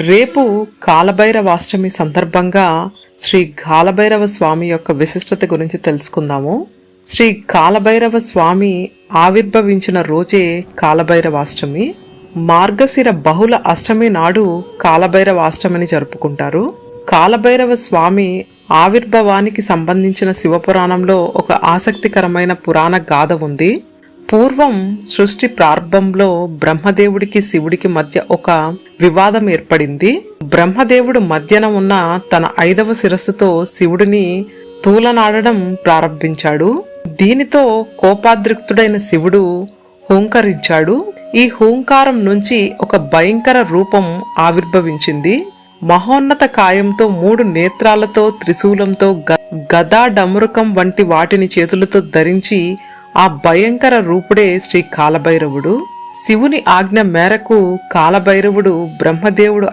రేపు కాలభైరవాష్టమి సందర్భంగా శ్రీ కాలభైరవ స్వామి యొక్క విశిష్టత గురించి తెలుసుకుందాము. శ్రీ కాలభైరవ స్వామి ఆవిర్భవించిన రోజే కాలభైరవాష్టమి. మార్గశిర బహుళ అష్టమి నాడు కాలభైరవాష్టమిని జరుపుకుంటారు. కాలభైరవ స్వామి ఆవిర్భవానికి సంబంధించిన శివపురాణంలో ఒక ఆసక్తికరమైన పురాణ గాథ ఉంది. పూర్వం సృష్టి ప్రారంభంలో బ్రహ్మదేవుడికి శివుడికి మధ్య ఒక వివాదం ఏర్పడింది. బ్రహ్మదేవుడు మధ్యన ఉన్న తన ఐదవ శిరస్సుతో శివుడిని తూలనాడడం ప్రారంభించాడు. దీనితో కోపాద్రిక్తుడైన శివుడు హూంకరించాడు. ఈ హూంకారం నుంచి ఒక భయంకర రూపం ఆవిర్భవించింది. మహోన్నత కాయంతో మూడు నేత్రాలతో త్రిశూలంతో గ- గదా డమరుకం వంటి వాటిని చేతులతో ధరించి ఆ భయంకర రూపుడే శ్రీ కాలభైరవుడు. శివుని ఆజ్ఞ మేరకు కాలభైరవుడు బ్రహ్మదేవుడు